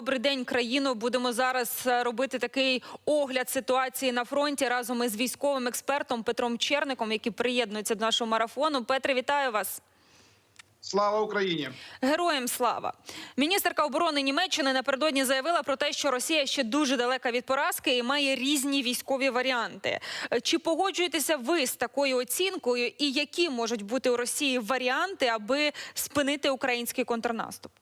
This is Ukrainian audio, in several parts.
Добрий день, країно. Будемо зараз е, робити такий огляд ситуації на фронті разом із військовим експертом Петром Черником, який приєднується до нашого марафону. Петре, вітаю вас. Слава Україні! Героям слава! Міністерка оборони Німеччини напередодні заявила про те, що Росія ще дуже далека від поразки і має різні військові варіанти. Чи погоджуєтеся ви з такою оцінкою, і які можуть бути у Росії варіанти, аби спинити український контрнаступ?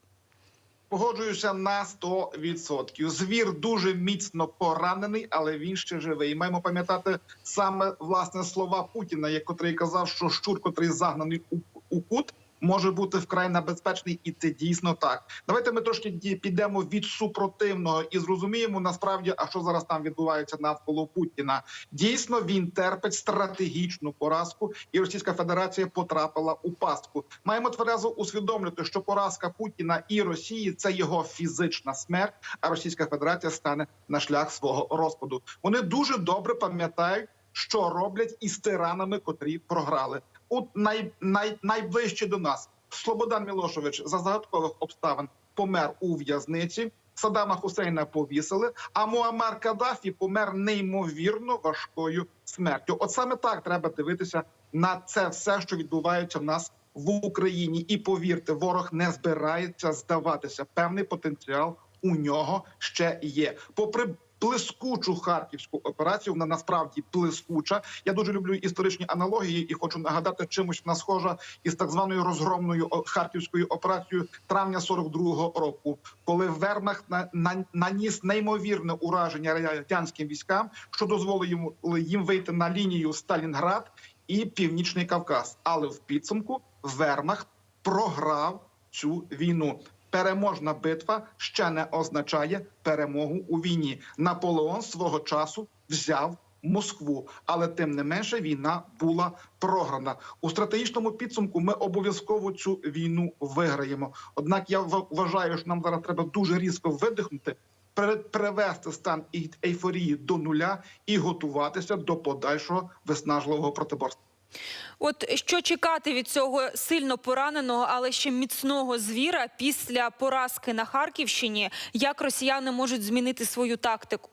Погоджуюся на 100%. Звір дуже міцно поранений, але він ще живий. Маємо пам'ятати саме власне слова Путіна, як котрий казав, що щур, котрий загнаний у кут. Може бути вкрай небезпечний, і це дійсно так. Давайте ми трошки підемо від супротивного і зрозуміємо насправді, а що зараз там відбувається навколо Путіна. Дійсно, він терпить стратегічну поразку, і Російська Федерація потрапила у пастку. Маємо тверезо усвідомлювати, що поразка Путіна і Росії це його фізична смерть, а Російська Федерація стане на шлях свого розпаду. Вони дуже добре пам'ятають, що роблять із тиранами, котрі програли. От най, най, найближче до нас Слободан Мілошевич за загадкових обставин помер у в'язниці. Саддама Хусейна повісили, а Муаммар Каддафі помер неймовірно важкою смертю. От саме так треба дивитися на це все, що відбувається в нас в Україні. І повірте, ворог не збирається здаватися. Певний потенціал у нього ще є. Попри блискучу харківську операцію, вона насправді блискуча. Я дуже люблю історичні аналогії і хочу нагадати, чимось вона схожа із так званою розгромною харківською операцією травня 42-го року, коли Вермахт на, на, наніс неймовірне ураження радянським військам, що дозволило їм вийти на лінію Сталінград і Північний Кавказ. Але в підсумку Вермахт програв цю війну. Переможна битва ще не означає перемогу у війні. Наполеон свого часу взяв Москву, але тим не менше війна була програна у стратегічному підсумку. Ми обов'язково цю війну виграємо. Однак я вважаю, що нам зараз треба дуже різко видихнути, перевести стан ейфорії до нуля і готуватися до подальшого виснажливого протиборства. От що чекати від цього сильно пораненого, але ще міцного звіра після поразки на Харківщині? Як росіяни можуть змінити свою тактику?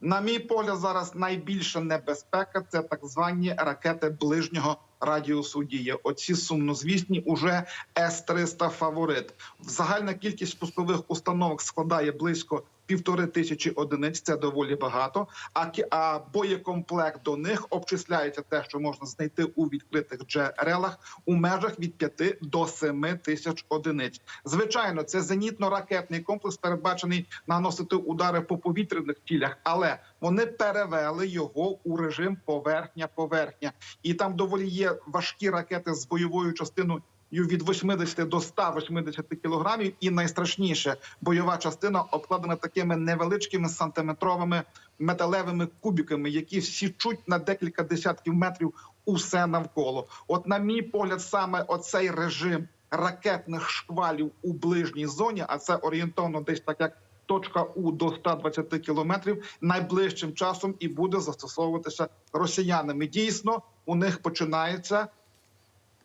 На мій погляд, зараз найбільша небезпека це так звані ракети ближнього радіусу дії. Оці сумнозвісні уже С-300 фаворит. Загальна кількість пускових установок складає близько півтори тисячі одиниць. Це доволі багато. А а боєкомплект до них обчисляється те, що можна знайти у відкритих джерелах у межах від 5 до 7 тисяч одиниць. Звичайно, це зенітно-ракетний комплекс, передбачений наносити удари по повітряних цілях, але вони перевели його у режим поверхня-поверхня, і там доволі є важкі ракети з бойовою частиною. Від 80 до 180 кілограмів, і найстрашніше бойова частина обкладена такими невеличкими сантиметровими металевими кубиками, які січуть на декілька десятків метрів усе навколо. От, на мій погляд, саме оцей режим ракетних шквалів у ближній зоні, а це орієнтовно десь так як точка У до 120 кілометрів, найближчим часом і буде застосовуватися росіянами. Дійсно, у них починається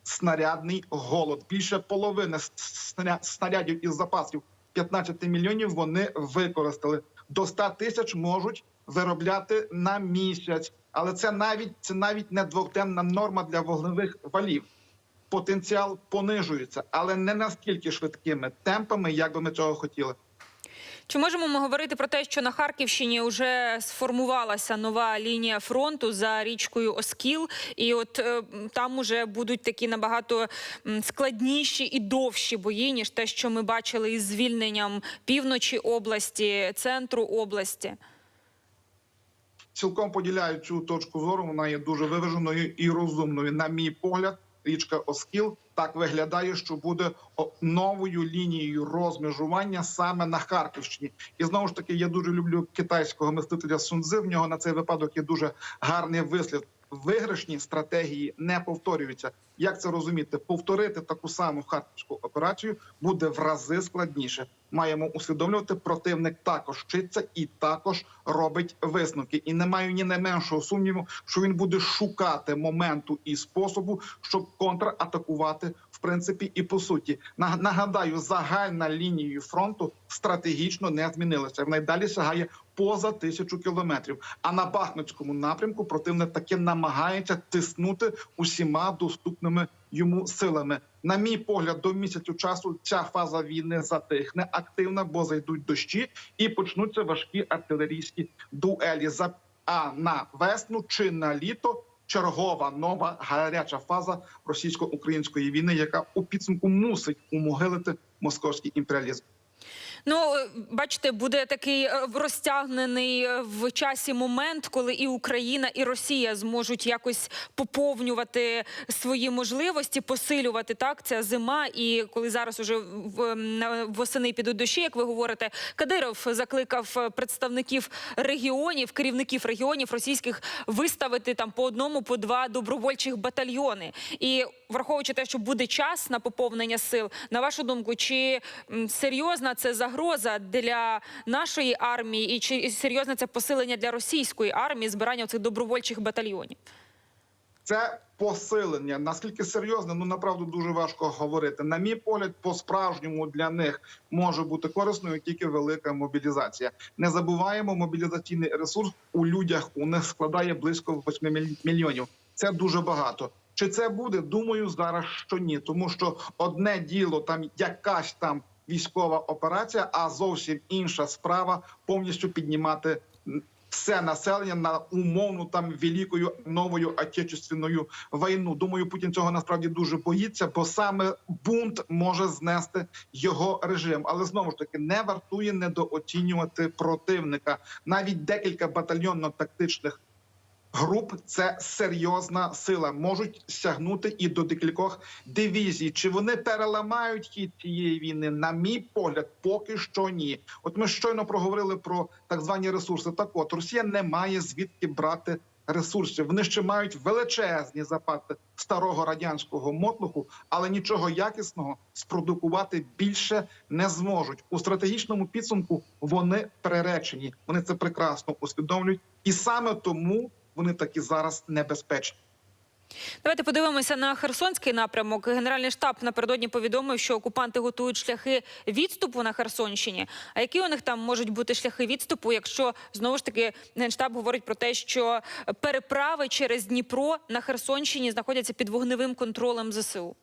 снарядний голод. Більше половини снарядів із запасів 15 мільйонів вони використали. До 100 тисяч можуть виробляти на місяць, але це навіть це навіть не двохденна норма для вогневих валів. Потенціал понижується, але не настільки швидкими темпами, як би ми цього хотіли. Чи можемо ми говорити про те, що на Харківщині вже сформувалася нова лінія фронту за річкою Оскіл, і от е, там уже будуть такі набагато складніші і довші бої, ніж те, що ми бачили із звільненням півночі області, центру області? цілком поділяю цю точку зору. Вона є дуже виваженою і розумною. На мій погляд, річка Оскіл так виглядає, що буде новою лінією розмежування саме на Харківщині. І знову ж таки, я дуже люблю китайського мислителя Сунзи. В нього на цей випадок є дуже гарний вислід. Виграшні стратегії не повторюються. Як це розуміти? Повторити таку саму харківську операцію буде в рази складніше. Маємо усвідомлювати, противник також вчиться і також робить висновки. І не маю ні найменшого сумніву, що він буде шукати моменту і способу, щоб контратакувати принципі і по суті. На- Нагадаю, загальна лінія фронту стратегічно не змінилася. Вона й далі сягає поза тисячу кілометрів. А на Бахмутському напрямку противник таки намагається тиснути усіма доступними йому силами. На мій погляд, до місяцю часу ця фаза війни затихне активно, бо зайдуть дощі і почнуться важкі артилерійські дуелі. А на весну чи на літо чергова нова гаряча фаза російсько-української війни, яка у підсумку мусить умогилити московський імперіалізм. Ну, е, бачите, буде такий е, розтягнений е, в часі момент, коли і Україна, і Росія зможуть якось поповнювати свої можливості, посилювати так. Ця зима, і коли зараз уже в восени підуть дощі, як ви говорите, Кадиров закликав представників регіонів, керівників регіонів російських виставити там по одному, по два добровольчих батальйони. І враховуючи те, що буде час на поповнення сил, на вашу думку, чи серйозна це загроза для нашої армії, і чи серйозне це посилення для російської армії збирання цих добровольчих батальйонів? Це посилення. Наскільки серйозне, ну направду дуже важко говорити. На мій погляд, по справжньому для них може бути корисною тільки велика мобілізація. Не забуваємо, мобілізаційний ресурс у людях у них складає близько 8 мільйонів. Це дуже багато. Чи це буде? Думаю, зараз що ні, тому що одне діло там якась там військова операція, а зовсім інша справа повністю піднімати все населення на умовну там великою новою отечественною війну. Думаю, Путін цього насправді дуже боїться, бо саме бунт може знести його режим. Але знову ж таки не вартує недооцінювати противника. Навіть декілька батальйонно-тактичних груп це серйозна сила. Можуть сягнути і до декількох дивізій. Чи вони переламають хід цієї війни? На мій погляд, поки що ні. От ми щойно проговорили про так звані ресурси. Так, от Росія не має звідки брати. Ресурсів вони ще мають величезні запаси старого радянського мотлуху, але нічого якісного спродукувати більше не зможуть у стратегічному підсумку. Вони приречені. Вони це прекрасно усвідомлюють, і саме тому вони такі зараз небезпечні. Давайте подивимося на Херсонський напрямок. Генеральний штаб напередодні повідомив, що окупанти готують шляхи відступу на Херсонщині. А які у них там можуть бути шляхи відступу, якщо знову ж таки генштаб говорить про те, що переправи через Дніпро на Херсонщині знаходяться під вогневим контролем ЗСУ?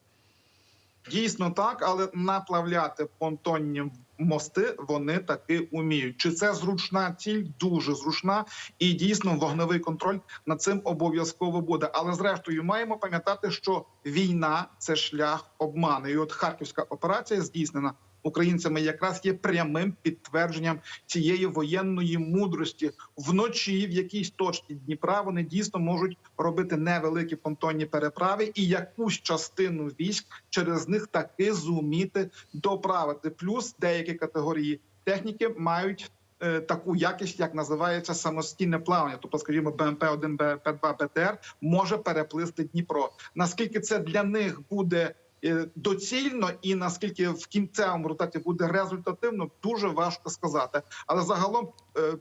Дійсно так, але наплавляти понтонні мости вони таки уміють. Чи це зручна ціль? Дуже зручна, і дійсно вогневий контроль над цим обов'язково буде. Але зрештою маємо пам'ятати, що війна це шлях обману. І от харківська операція здійснена українцями якраз є прямим підтвердженням цієї воєнної мудрості. Вночі в якійсь точці Дніпра вони дійсно можуть робити невеликі понтонні переправи і якусь частину військ через них таки зуміти доправити. Плюс деякі категорії техніки мають. е, Таку якість, як називається самостійне плавання, тобто, скажімо, БМП 1 БП2 БТР може переплисти Дніпро. Наскільки це для них буде доцільно, і наскільки в кінцевому результаті буде результативно, дуже важко сказати. Але загалом е,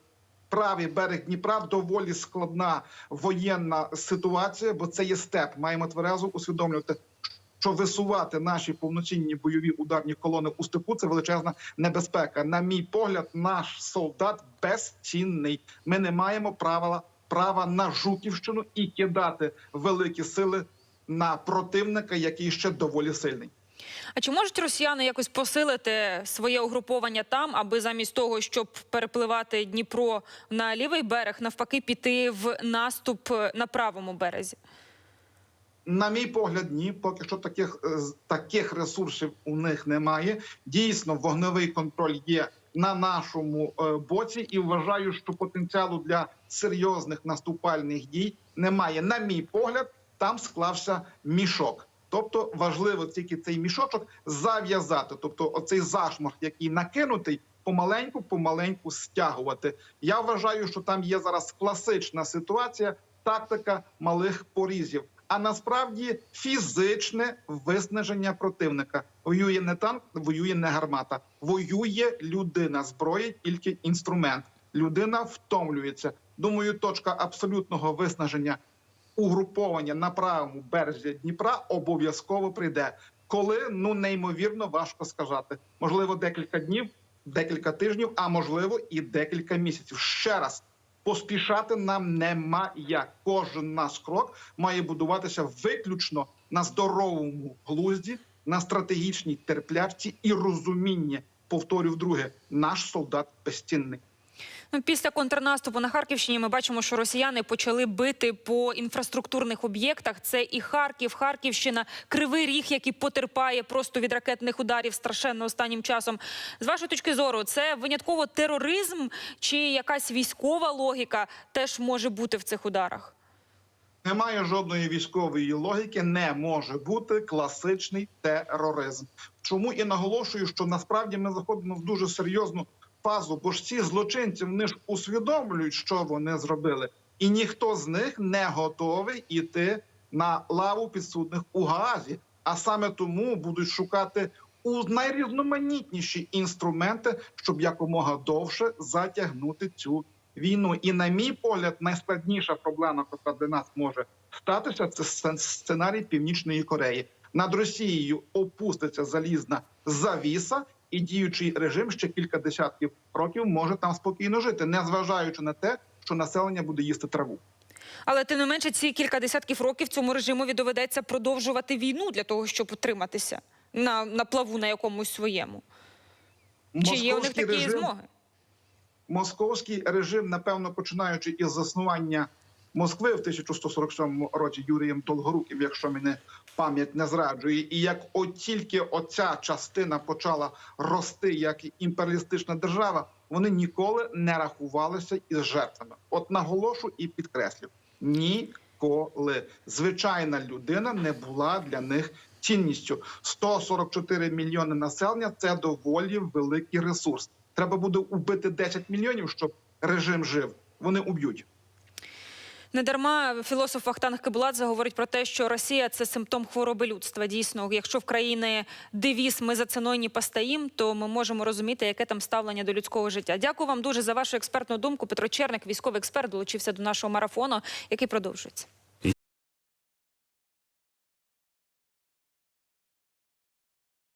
правий берег Дніпра доволі складна воєнна ситуація, бо це є степ. Маємо тверезо усвідомлювати. Що висувати наші повноцінні бойові ударні колони у степу це величезна небезпека. На мій погляд, наш солдат безцінний. Ми не маємо правила права на Жуківщину і кидати великі сили на противника, який ще доволі сильний. А чи можуть росіяни якось посилити своє угруповання там, аби замість того, щоб перепливати Дніпро на лівий берег, навпаки, піти в наступ на правому березі? На мій погляд, ні, поки що таких е, таких ресурсів у них немає. Дійсно, вогневий контроль є на нашому е, боці, і вважаю, що потенціалу для серйозних наступальних дій немає. На мій погляд, там склався мішок. Тобто важливо тільки цей мішочок зав'язати. Тобто, оцей зашморг, який накинутий, помаленьку, помаленьку стягувати. Я вважаю, що там є зараз класична ситуація, тактика малих порізів. А насправді фізичне виснаження противника воює не танк, воює не гармата, воює людина. Зброя тільки інструмент. Людина втомлюється. Думаю, точка абсолютного виснаження угруповання на правому березі Дніпра обов'язково прийде. Коли ну неймовірно важко сказати. Можливо, декілька днів, декілька тижнів, а можливо і декілька місяців. Ще раз поспішати нам нема як. Кожен наш крок має будуватися виключно на здоровому глузді, на стратегічній терплячці і розумінні. Повторю вдруге, наш солдат безцінний. Після контрнаступу на Харківщині ми бачимо, що росіяни почали бити по інфраструктурних об'єктах. Це і Харків, Харківщина, Кривий Ріг, який потерпає просто від ракетних ударів страшенно останнім часом. З вашої точки зору, це винятково тероризм чи якась військова логіка теж може бути в цих ударах? Немає жодної військової логіки, не може бути класичний тероризм. Чому і наголошую, що насправді ми заходимо в дуже серйозну фазу, бо ж ці злочинці вони ж усвідомлюють, що вони зробили, і ніхто з них не готовий іти на лаву підсудних у Гаазі. А саме тому будуть шукати у найрізноманітніші інструменти, щоб якомога довше затягнути цю війну. І, на мій погляд, найскладніша проблема, яка для нас може статися, це сцен- сценарій Північної Кореї. Над Росією опуститься залізна завіса, і діючий режим ще кілька десятків років може там спокійно жити, незважаючи на те, що населення буде їсти траву. Але тим не менше, ці кілька десятків років цьому режимові доведеться продовжувати війну для того, щоб утриматися на, на плаву на якомусь своєму. Чи є у них такі режим- змоги? московський режим, напевно, починаючи із заснування Москви в 1147 році Юрієм Долгоруким, якщо мене пам'ять не зраджує, і як от тільки оця частина почала рости як імперіалістична держава, вони ніколи не рахувалися із жертвами. От наголошу і підкреслю: ніколи звичайна людина не була для них цінністю. 144 мільйони населення це доволі великий ресурс. Треба буде убити 10 мільйонів, щоб режим жив. Вони уб'ють. Недарма філософ Вахтанг Кибуладзе говорить про те, що Росія це симптом хвороби людства. Дійсно, якщо в країни девіз ми за ціною не постоїм, то ми можемо розуміти, яке там ставлення до людського життя. Дякую вам дуже за вашу експертну думку. Петро Черник, військовий експерт, долучився до нашого марафону, який продовжується.